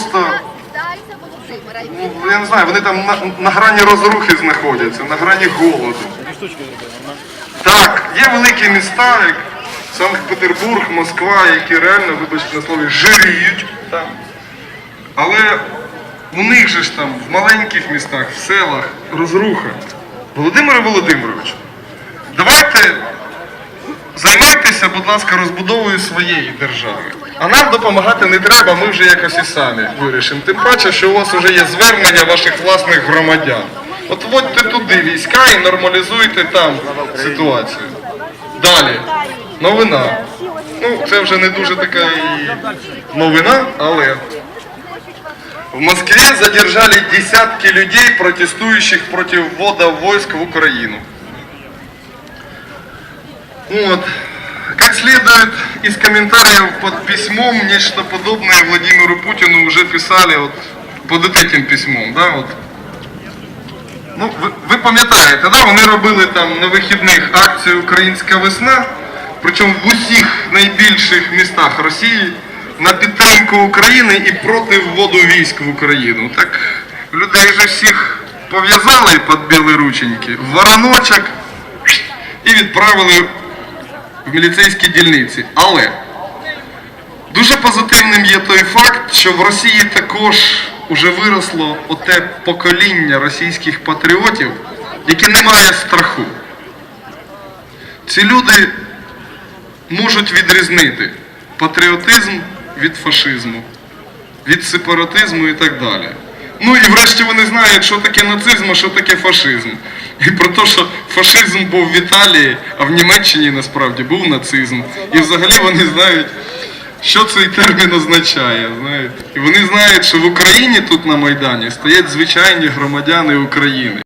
просто, я не знаю, вони там на, на грані розрухи знаходяться, на грані голоду. Так, є великі міста, як Санкт-Петербург, Москва, які реально, вибачте на слові, жиріють там. Але у них же ж там в маленьких містах, в селах розруха. Володимире Володимирович, давайте будь ласка, розбудовою своєї держави. А нам допомагати не треба, ми вже якось і самі вирішимо. Тим паче, що у вас вже є звернення ваших власних громадян. От вводьте туди війська і нормалізуйте там ситуацію. Далі. Новина. Ну, це вже не дуже така і новина, але в Москве задержали десятки людей, протестующих против ввода войск в Украину. Вот. Как следует из комментариев под письмом, нечто подобное Владимиру Путину уже писали вот под этим письмом, да, от. Ну, ви, ви пам'ятаєте, да, вони робили там на вихідних акцію Українська весна, причому в усіх найбільших містах Росії на підтримку України і проти вводу військ в Україну. Так людей же всіх пов'язали під білі рученьки, в вороночок і відправили в міліцейські дільниці. Але Дуже позитивним є той факт, що в Росії також уже виросло оте покоління російських патріотів, яке не має страху. Ці люди можуть відрізнити патріотизм від фашизму, від сепаратизму і так далі. Ну і врешті вони знають, що таке нацизм, а що таке фашизм. І про те, що фашизм був в Італії, а в Німеччині насправді був нацизм. І взагалі вони знають, що цей термін означає. Знаєте. І вони знають, що в Україні тут на Майдані стоять звичайні громадяни України.